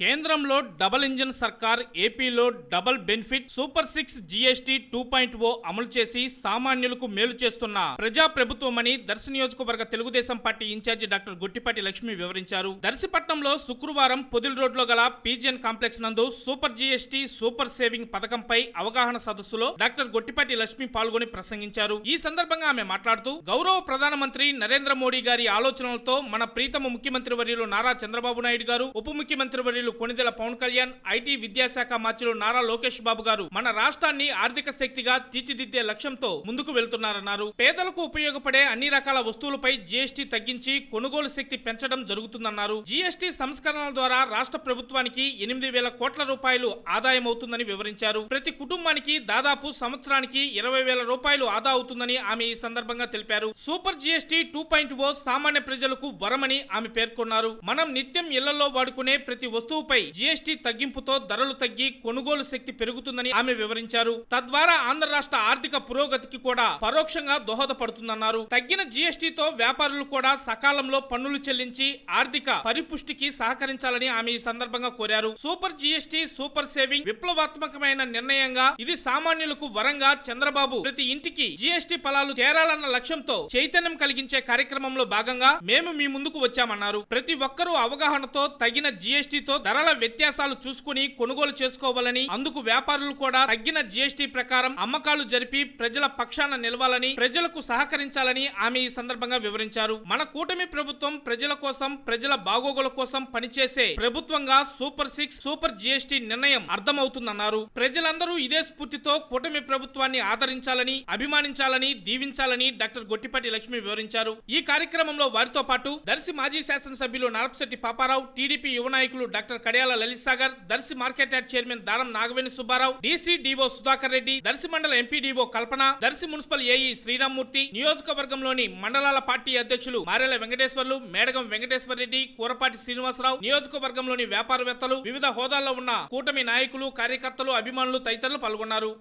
కేంద్రంలో డబుల్ ఇంజిన్ సర్కార్ ఏపీలో double benefit super six GST two point O అమలు చేసి సామాన్యులకు మేలు చేస్తున్న ప్రజా ప్రభుత్వమని దర్శి నియోజకవర్గ Telugu Desam party in charge doctor Guttipati Lakshmi వివరించారు. దర్శిపట్నంలో శుక్రవారం పొదిల్ రోడ్లో గల పీజిఎన్ కాంప్లెక్స్ నందు సూపర్ జీఎస్టీ సూపర్ సేవింగ్ పథకంపై అవగాహన సదస్సులో డాక్టర్ గొట్టిపాటి లక్ష్మి పాల్గొని ప్రసంగించారు. ఈ సందర్భంగా ఆమె మాట్లాడుతూ గౌరవ ప్రధానమంత్రి నరేంద్ర మోడీ గారి ఆలోచనలతో మన ప్రీతమ ముఖ్యమంత్రి వర్యులు నారా చంద్రబాబు నాయుడు గారు ఉప ముఖ్యమంత్రి వర్యులు కొణిదెల పవన్ కళ్యాణ్ ఐటీ విద్యాశాఖ మార్చులు నారా లోకేష్ బాబు గారు మన రాష్ట్రాన్ని ఆర్థిక శక్తిగా తీర్చిదిద్దే లక్ష్యంతో ముందుకు వెళ్తున్నారన్నారు. పేదలకు ఉపయోగపడే అన్ని రకాల వస్తువులపై జీఎస్టీ తగ్గించి కొనుగోలు శక్తి పెంచడం జరుగుతుందన్నారు. జీఎస్టీ సంస్కరణల ద్వారా రాష్ట్ర ప్రభుత్వానికి ఎనిమిది వేల కోట్ల రూపాయలు ఆదాయం అవుతుందని వివరించారు. ప్రతి కుటుంబానికి దాదాపు సంవత్సరానికి ఇరవై వేల రూపాయలు ఆదా అవుతుందని ఆమె ఈ సందర్భంగా తెలిపారు. Super GST two point O సామాన్య ప్రజలకు వరమని ఆమె పేర్కొన్నారు. మనం నిత్యం ఇళ్ళలో వాడుకునే ప్రతి వస్తువు వస్తువుపై జీఎస్టీ తగ్గింపుతో ధరలు తగ్గి కొనుగోలు శక్తి పెరుగుతుందని ఆమె వివరించారు. తద్వారా ఆంధ్ర రాష్ట్ర ఆర్థిక పురోగతికి కూడా పరోక్షంగా దోహదపడుతుందన్నారు. తగ్గిన జీఎస్టీతో వ్యాపారులు కూడా సకాలంలో పన్నులు చెల్లించి ఆర్థిక పరిపుష్టికి సహకరించాలని ఆమె ఈ సందర్భంగా కోరారు. సూపర్ జీఎస్టీ సూపర్ సేవింగ్ విప్లవాత్మకమైన నిర్ణయంగా ఇది సామాన్యులకు వరంగా చంద్రబాబు ప్రతి ఇంటికి జీఎస్టీ ఫలాలు చేరాలన్న లక్ష్యంతో చైతన్యం కలిగించే కార్యక్రమంలో భాగంగా మేము మీ ముందుకు వచ్చామన్నారు. ప్రతి ఒక్కరూ అవగాహనతో తగిన జీఎస్టీతో ధరల వ్యత్యాసాలు చూసుకుని కొనుగోలు చేసుకోవాలని అందుకు వ్యాపారులు కూడా తగ్గిన జీఎస్టీ ప్రకారం అమ్మకాలు జరిపి ప్రజల పక్షాన నిలవాలని ప్రజలకు సహకరించాలని ఆమె ఈ సందర్భంగా వివరించారు. మన కూటమి ప్రభుత్వం ప్రజల కోసం ప్రజల బాగోగుల కోసం పనిచేసే ప్రభుత్వంగా సూపర్ సిక్స్ సూపర్ జీఎస్టీ నిర్ణయం అర్థమవుతుందన్నారు. ప్రజలందరూ ఇదే స్ఫూర్తితో కూటమి ప్రభుత్వాన్ని ఆదరించాలని అభిమానించాలని దీవించాలని డాక్టర్ గొట్టిపాటి లక్ష్మి వివరించారు. ఈ కార్యక్రమంలో వారితో పాటు దర్శి మాజీ శాసనసభ్యులు నరపశెట్టి పాపారావు టీడీపీ యువ నాయకులు doctor Kadiyala Lalit Sagar Darsi market yard chairman Daram Nagaveni Subbarao DC DO Sudhakar Reddy Darsi మండల MPDO Kalpana Darsi municipal AE Sriramamurthy నియోజకవర్గంలోని మండలాల పార్టీ అధ్యక్షులు మారెల వెంకటేశ్వర్లు మేడగం వెంకటేశ్వర రెడ్డి కూరపాటి శ్రీనివాసరావు నియోజకవర్గంలోని వ్యాపారవేత్తలు వివిధ హోదాల్లో ఉన్న కూటమి నాయకులు కార్యకర్తలు అభిమానులు తదితరులు పాల్గొన్నారు.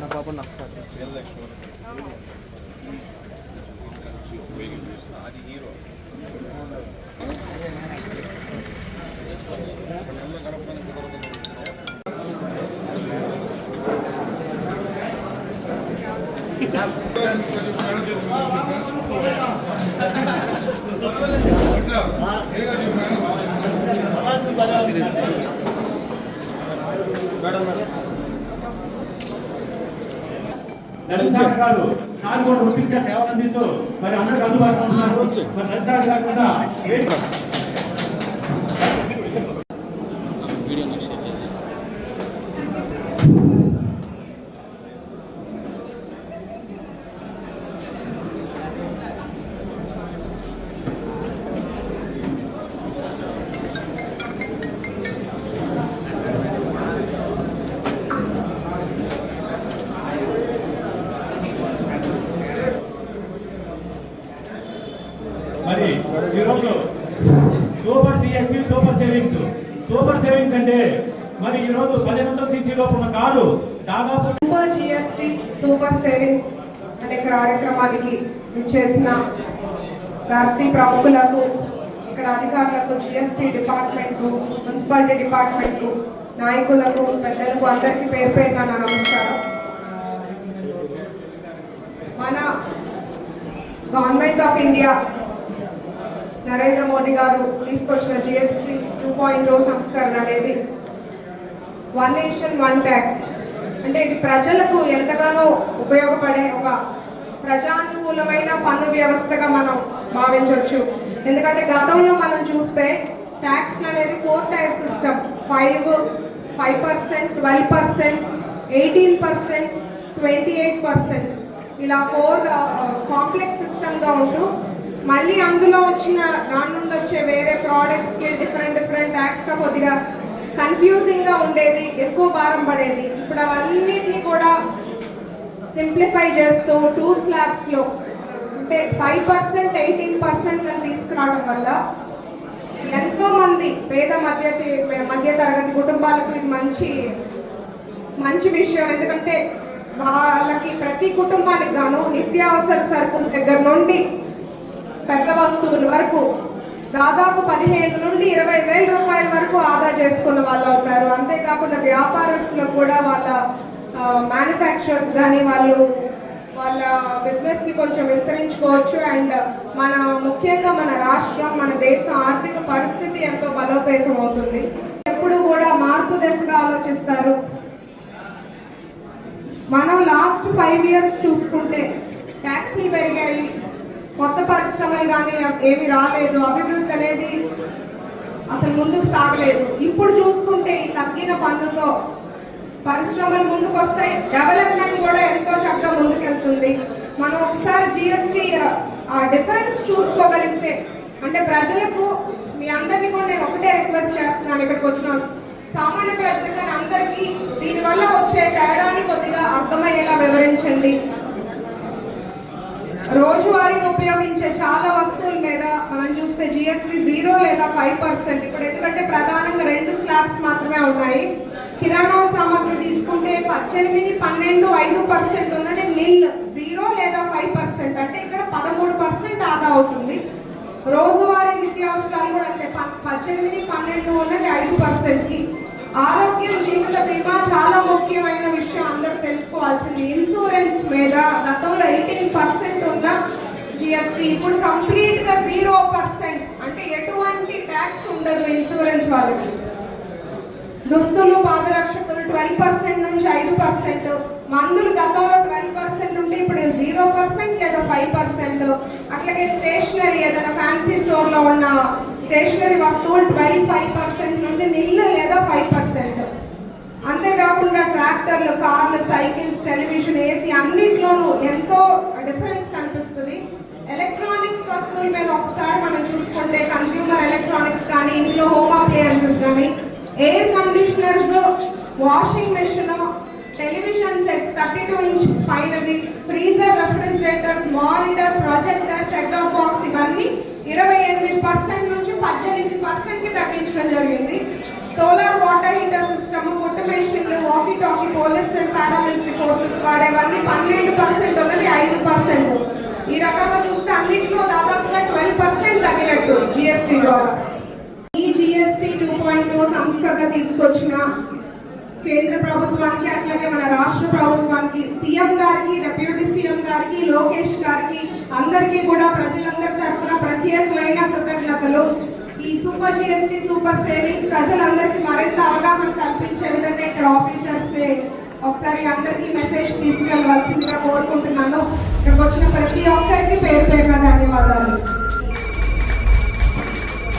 నా పాప నక్సా అది హీరో Gracias. నరసింహ గారు సార్ కూడా సేవలు అందిస్తూ మరి అందరికి అందుబాటులో ఉన్నారు. మరి నరసింహ కాకుండా ఏంటంటే మరి ఈరోజు పదిహేను వందల సీసీ లోపు ఉన్న కారు దాదాపు సూపర్ జిఎస్టి సూపర్ సేవింగ్స్ అనే కార్యక్రమానికి చేసిన రాశి ప్రముఖులకు ఇక్కడ అధికారులకు జిఎస్టి డిపార్ట్మెంట్ మున్సిపాలిటీ డిపార్ట్మెంట్ నాయకులకు పెద్దలకు అందరికీ పేరు పేరుగా నా నమస్కారం. మన government of India Narendra Modi garu తీసుకొచ్చిన జిఎస్టీ టూ పాయింట్ ఓ సంస్కరణ అనేది వన్ నేషన్ వన్ ట్యాక్స్ అంటే ఇది ప్రజలకు ఎంతగానో ఉపయోగపడే ఒక ప్రజానుకూలమైన పన్ను వ్యవస్థగా మనం భావించవచ్చు ఎందుకంటే గతంలో మనం చూస్తే ట్యాక్స్ అనేది four type system five five percent twelve percent eighteen percent twenty eight percent ఇలా ఫోర్ కాంప్లెక్స్ సిస్టమ్గా ఉంటూ మళ్ళీ అందులో వచ్చిన దాని నుండి వచ్చే వేరే ప్రోడక్ట్స్కి డిఫరెంట్ డిఫరెంట్ ట్యాక్స్గా కొద్దిగా కన్ఫ్యూజింగ్గా ఉండేది ఎక్కువ భారం పడేది. ఇప్పుడు అవన్నిటిని కూడా సింప్లిఫై చేస్తూ టూ స్లాబ్స్లో అంటే ఫైవ్ పర్సెంట్ ఎయిటీన్ పర్సెంట్ అని తీసుకురావడం వల్ల ఎంతో మంది పేద మధ్య మధ్య తరగతి కుటుంబాలకు ఇది మంచి మంచి విషయం. ఎందుకంటే వాళ్ళకి ప్రతి కుటుంబానికి గాను నిత్యావసర సరుకుల దగ్గర నుండి పెద్ద వస్తువుల వరకు దాదాపు పదిహేను నుండి ఇరవై వేల రూపాయల వరకు ఆదా చేసుకున్న వాళ్ళు అవుతారు. అంతేకాకుండా వ్యాపారస్తులు కూడా వాళ్ళ మ్యానుఫ్యాక్చరర్స్ కానీ వాళ్ళు వాళ్ళ బిజినెస్ని కొంచెం విస్తరించుకోవచ్చు. అండ్ మన ముఖ్యంగా మన రాష్ట్రం మన దేశం ఆర్థిక పరిస్థితి ఎంతో బలోపేతం అవుతుంది. ఎప్పుడు కూడా మార్పు దశగా ఆలోచిస్తారు. మనం లాస్ట్ ఫైవ్ ఇయర్స్ చూసుకుంటే ట్యాక్సీలు పెరిగాయి. కొత్త పరిశ్రమలు కానీ ఏమి రాలేదు. అభివృద్ధి అనేది అసలు ముందుకు సాగలేదు. ఇప్పుడు చూసుకుంటే ఈ తగ్గిన పన్నుతో పరిశ్రమలు ముందుకు వస్తాయి డెవలప్మెంట్ కూడా ఎంతో శబ్దం ముందుకెళ్తుంది. మనం ఒకసారి జిఎస్టీ ఆ డిఫరెన్స్ చూసుకోగలిగితే అంటే ప్రజలకు మీ అందరినీ కూడా నేను ఒకటే రిక్వెస్ట్ చేస్తున్నాను ఇక్కడికి వచ్చిన సామాన్య ప్రజలకు అందరికీ దీనివల్ల వచ్చే తేడాని కొద్దిగా అర్థమయ్యేలా వివరించండి. రోజువారీ ఉపయోగించే చాలా వస్తువుల మీద మనం చూస్తే జిఎస్టి జీరో లేదా ఫైవ్ పర్సెంట్. ఇప్పుడు ఎందుకంటే ప్రధానంగా రెండు స్లాబ్స్ మాత్రమే ఉన్నాయి. కిరాణా సామాగ్రి తీసుకుంటే పద్దెనిమిది పన్నెండు ఐదు పర్సెంట్ ఉన్నది. నిల్ జీరో లేదా ఫైవ్ పర్సెంట్. అంటే ఇక్కడ పదమూడు పర్సెంట్ ఆదా అవుతుంది. రోజువారీ నిత్యావసరాలు కూడా అంతే. ప- పద్దెనిమిది పన్నెండు ఉన్నది ఐదు పర్సెంట్కి. ఆరోగ్యం జీవిత బీమా చాలా ముఖ్యమైన విషయం. అందరూ తెలుసుకోవాల్సింది. ఇన్సూరెన్స్ మీద గతంలో ఎయిటీన్ పర్సెంట్ ఉన్న జిఎస్టీ ఇప్పుడు కంప్లీట్గా జీరో పర్సెంట్ అంటే ఎటువంటి ట్యాక్స్ ఉండదు ఇన్సూరెన్స్ వాళ్ళకి. దుస్తులు పాదరక్షకులు ట్వెల్వ్ పర్సెంట్ నుంచి ఐదు పర్సెంట్ మందులు గతంలో ట్వెల్వ్ పర్సెంట్ ఉంటే ఇప్పుడు జీరో పర్సెంట్ లేదా ఫైవ్ పర్సెంట్ అట్లాగే స్టేషనరీ ఏదైనా ఫ్యాన్సీ స్టోర్లో ఉన్న స్టేషనరీ వస్తువులు ట్వెల్వ్ ఫైవ్ పర్సెంట్ నుండి నిల్లు లేదా ఫైవ్ పర్సెంట్ అంతేకాకుండా ట్రాక్టర్లు కార్లు సైకిల్స్ టెలివిజన్ ఏసీ అన్నిట్లోనూ ఎంతో ఎలక్ట్రానిక్స్ వస్తువుల మీద ఒకసారి మనం చూసుకుంటే కన్స్యూమర్ ఎలక్ట్రానిక్స్ కానీ ఇంట్లో హోమ్ అప్లయన్సెస్ కానీ air conditioners washing machine television sets thirty two inch పైనది freezer refrigerators monitor projector set of box ఇవన్నీ ఇరవై ఎనిమిది పర్సెంట్ నుంచి పద్దెనిమిది పర్సెంట్కి తగ్గించడం జరిగింది. సోలార్ వాటర్ హీటర్ సిస్టమ్ కొట్ట మెషిన్లు walkie talkie police and paramilitary forces వాడేవన్నీ పన్నెండు పర్సెంట్ ఉన్నవి ఐదు పర్సెంట్ ఈ రకంగా చూస్తే అన్నింటిలో దాదాపుగా ట్వెల్వ్ పర్సెంట్ తగ్గినట్టు జిఎస్టీ ద్వారా ఈ జిఎస్టీ టూ పాయింట్ టూ సంస్కరణ తీసుకొచ్చిన కేంద్ర ప్రభుత్వానికి అట్లాగే మన రాష్ట్ర ప్రభుత్వానికి సీఎం గారికి డిప్యూటీ సీఎం గారికి లోకేష్ గారికి అందరికీ కూడా ప్రజలందరి తరఫున ప్రత్యేకమైన కృతజ్ఞతలు. ఈ సూపర్ జిఎస్టీ సూపర్ సేవింగ్స్ ప్రజలందరికీ మరింత అవగాహన కల్పించే విధంగా ఇక్కడ ఆఫీసర్స్ ఒకసారి అందరికీ మెసేజ్ తీసుకెళ్ళవలసిందిగా కోరుకుంటున్నాను. ఇక్కడికి వచ్చిన ప్రతి ఒక్కరికి పేరు పేరున ధన్యవాదాలు.